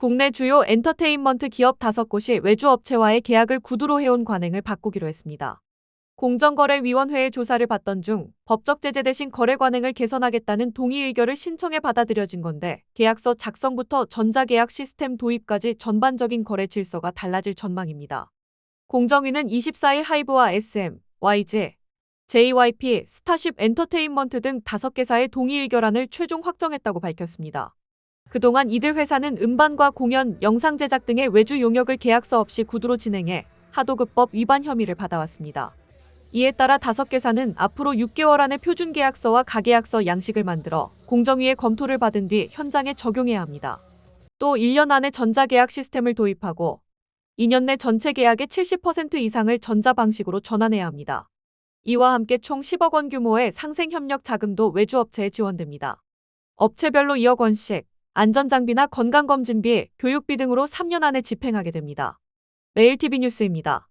국내 주요 엔터테인먼트 기업 5곳이 외주 업체와의 계약을 구두로 해온 관행을 바꾸기로 했습니다. 공정거래위원회의 조사를 받던 중 법적 제재 대신 거래 관행을 개선하겠다는 동의 의결을 신청해 받아들여진 건데 계약서 작성부터 전자계약 시스템 도입까지 전반적인 거래 질서가 달라질 전망입니다. 공정위는 24일 하이브와 SM, YG, JYP, 스타쉽 엔터테인먼트 등 5개사의 동의 의결안을 최종 확정했다고 밝혔습니다. 그동안 이들 회사는 음반과 공연, 영상 제작 등의 외주 용역을 계약서 없이 구두로 진행해 하도급법 위반 혐의를 받아왔습니다. 이에 따라 다섯 개사는 앞으로 6개월 안에 표준 계약서와 가계약서 양식을 만들어 공정위의 검토를 받은 뒤 현장에 적용해야 합니다. 또 1년 안에 전자계약 시스템을 도입하고 2년 내 전체 계약의 70% 이상을 전자 방식으로 전환해야 합니다. 이와 함께 총 10억 원 규모의 상생협력 자금도 외주업체에 지원됩니다. 업체별로 2억 원씩 안전장비나 건강검진비, 교육비 등으로 3년 안에 집행하게 됩니다. 매일TV 뉴스입니다.